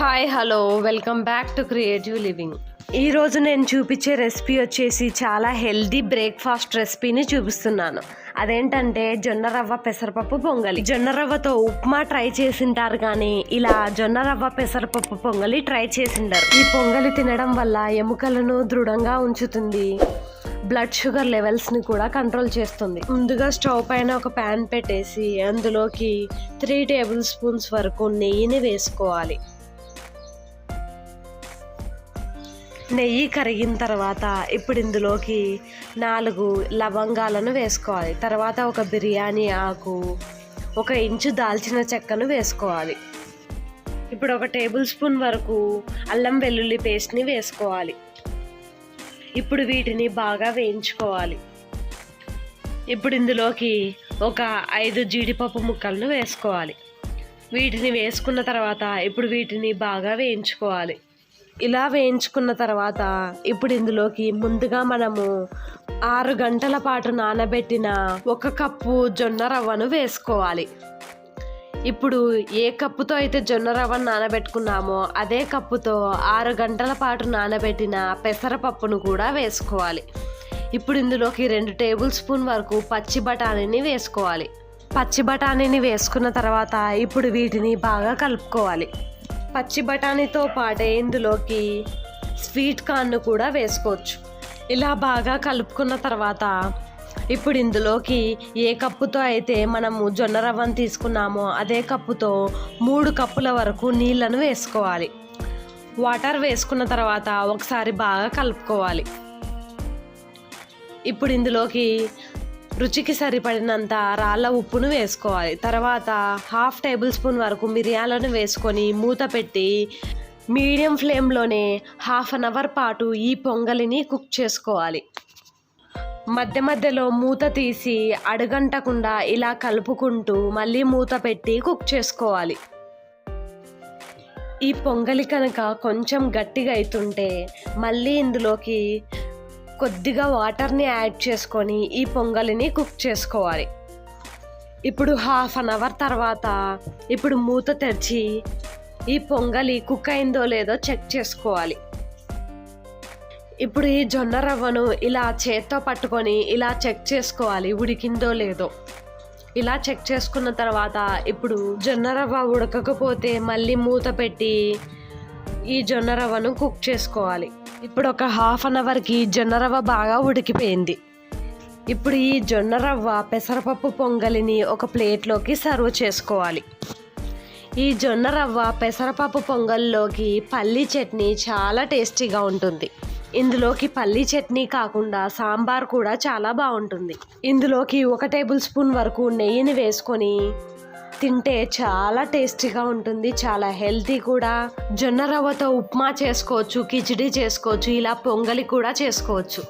Hi hello welcome back to creative living ఈరోజు నేను చూపించే రెసిపీ వచ్చేసి చాలా హెల్దీ బ్రేక్ఫాస్ట్ రెసిపీని చూపిస్తున్నాను. అదేంటంటే జొన్న రవ్వ పెసరపప్పు పొంగలి. జొన్న రవ్వతో ఉప్మా ట్రై చేసింటారు కానీ ఇలా జొన్న రవ్వ పెసరపప్పు పొంగలి ట్రై చేసింటారు. ఈ పొంగలి తినడం వల్ల ఎముకలను దృఢంగా ఉంచుతుంది. బ్లడ్ షుగర్ లెవెల్స్ని కూడా కంట్రోల్ చేస్తుంది. ముందుగా స్టవ్ పైన ఒక ప్యాన్ పెట్టేసి అందులోకి త్రీ టేబుల్ స్పూన్స్ వరకు నెయ్యిని వేసుకోవాలి. నెయ్యి కరిగిన తర్వాత ఇప్పుడు ఇందులోకి నాలుగు లవంగాలను వేసుకోవాలి. తర్వాత ఒక బిర్యానీ ఆకు ఒక ఇంచు దాల్చిన చెక్కను వేసుకోవాలి. ఇప్పుడు ఒక టేబుల్ స్పూన్ వరకు అల్లం వెల్లుల్లి పేస్ట్ని వేసుకోవాలి. ఇప్పుడు వీటిని బాగా వేయించుకోవాలి. ఇప్పుడు ఇందులోకి ఒక ఐదు జీడిపప్పు ముక్కలను వేసుకోవాలి. వీటిని వేసుకున్న తర్వాత ఇప్పుడు వీటిని బాగా వేయించుకోవాలి. ఇలా వేయించుకున్న తర్వాత ఇప్పుడు ఇందులోకి ముందుగా మనము ఆరు గంటల పాటు నానబెట్టిన ఒక కప్పు జొన్న రవ్వను వేసుకోవాలి. ఇప్పుడు ఏ కప్పుతో అయితే జొన్న రవ్వను నానబెట్టుకున్నామో అదే కప్పుతో ఆరు గంటల పాటు నానబెట్టిన పెసరపప్పును కూడా వేసుకోవాలి. ఇప్పుడు ఇందులోకి రెండు టేబుల్ స్పూన్ వరకు పచ్చి బఠానీని వేసుకోవాలి. పచ్చి బఠానీని వేసుకున్న తర్వాత ఇప్పుడు వీటిని బాగా కలుపుకోవాలి. పచ్చి బఠానీతో పాటే ఇందులోకి స్వీట్ కార్న్ కూడా వేసుకోవచ్చు. ఇలా బాగా కలుపుకున్న తర్వాత ఇప్పుడు ఇందులోకి ఏ కప్పుతో అయితే మనము జొన్న రవ్వను తీసుకున్నామో అదే కప్పుతో మూడు కప్పుల వరకు నీళ్ళను వేసుకోవాలి. వాటర్ వేసుకున్న తర్వాత ఒకసారి బాగా కలుపుకోవాలి. ఇప్పుడు ఇందులోకి రుచికి సరిపడినంత రాళ్ళ ఉప్పును వేసుకోవాలి. తర్వాత హాఫ్ టేబుల్ స్పూన్ వరకు మిరియాలను వేసుకొని మూత పెట్టి మీడియం ఫ్లేమ్లోనే హాఫ్ అన్ అవర్ పాటు ఈ పొంగలిని కుక్ చేసుకోవాలి. మధ్య మధ్యలో మూత తీసి అడుగంటకుండా ఇలా కలుపుకుంటూ మళ్ళీ మూత పెట్టి కుక్ చేసుకోవాలి. ఈ పొంగలి కనుక కొంచెం గట్టిగా అవుతుంటే మళ్ళీ ఇందులోకి కొద్దిగా వాటర్ని యాడ్ చేసుకొని ఈ పొంగలిని కుక్ చేసుకోవాలి. ఇప్పుడు హాఫ్ అన్ అవర్ తర్వాత ఇప్పుడు మూత తెరిచి ఈ పొంగలి కుక్ అయిందో లేదో చెక్ చేసుకోవాలి. ఇప్పుడు ఈ జొన్న రవ్వను ఇలా చేత్తో పట్టుకొని ఇలా చెక్ చేసుకోవాలి ఉడికిందో లేదో. ఇలా చెక్ చేసుకున్న తర్వాత ఇప్పుడు జొన్న రవ్వ ఉడకకపోతే మళ్ళీ మూత పెట్టి ఈ జొన్న రవ్వను కుక్ చేసుకోవాలి. ఇప్పుడు ఒక హాఫ్ అన్ అవర్కి జొన్న రవ్వ బాగా ఉడికిపోయింది. ఇప్పుడు ఈ జొన్న రవ్వ పెసరపప్పు పొంగలిని ఒక ప్లేట్లోకి సర్వ్ చేసుకోవాలి. ఈ జొన్న రవ్వ పెసరపప్పు పొంగల్లోకి పల్లీ చట్నీ చాలా టేస్టీగా ఉంటుంది. ఇందులోకి పల్లీ చట్నీ కాకుండా సాంబార్ కూడా చాలా బాగుంటుంది. ఇందులోకి ఒక టేబుల్ స్పూన్ వరకు నెయ్యిని వేసుకొని తింటే చాలా టేస్టీగా ఉంటుంది చాలా హెల్తీ కూడా. జొన్న రవ్వతో ఉప్మా చేసుకోవచ్చు కిచిడి చేసుకోవచ్చు ఇలా పొంగలి కూడా చేసుకోవచ్చు.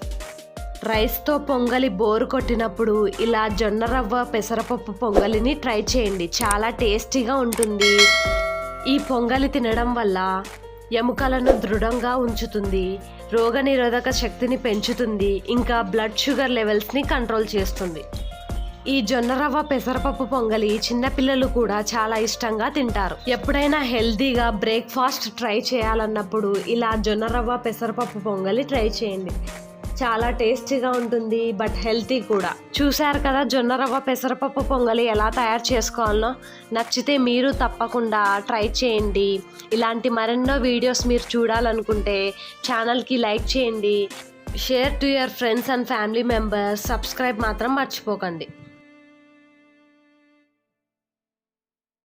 రైస్తో పొంగలి బోరు కొట్టినప్పుడు ఇలా జొన్న రవ్వ పెసరపప్పు పొంగలిని ట్రై చేయండి చాలా టేస్టీగా ఉంటుంది. ఈ పొంగలి తినడం వల్ల ఎముకలను దృఢంగా ఉంచుతుంది రోగనిరోధక శక్తిని పెంచుతుంది ఇంకా బ్లడ్ షుగర్ లెవెల్స్ని కంట్రోల్ చేస్తుంది. ఈ జొన్న రవ్వ పెసరపప్పు పొంగలి చిన్నపిల్లలు కూడా చాలా ఇష్టంగా తింటారు. ఎప్పుడైనా హెల్తీగా బ్రేక్ఫాస్ట్ ట్రై చేయాలన్నప్పుడు ఇలా జొన్న రవ్వ పెసరపప్పు పొంగలి ట్రై చేయండి. చాలా టేస్టీగా ఉంటుంది బట్ హెల్తీ కూడా. చూశారు కదా జొన్న రవ్వ పెసరపప్పు పొంగలి ఎలా తయారు చేసుకోవాలనో? నచ్చితే మీరు తప్పకుండా ట్రై చేయండి. ఇలాంటి మరెన్నో వీడియోస్ మీరు చూడాలనుకుంటే ఛానల్కి లైక్ చేయండి. Share to your friends and family members. Subscribe మాత్రం మర్చిపోకండి.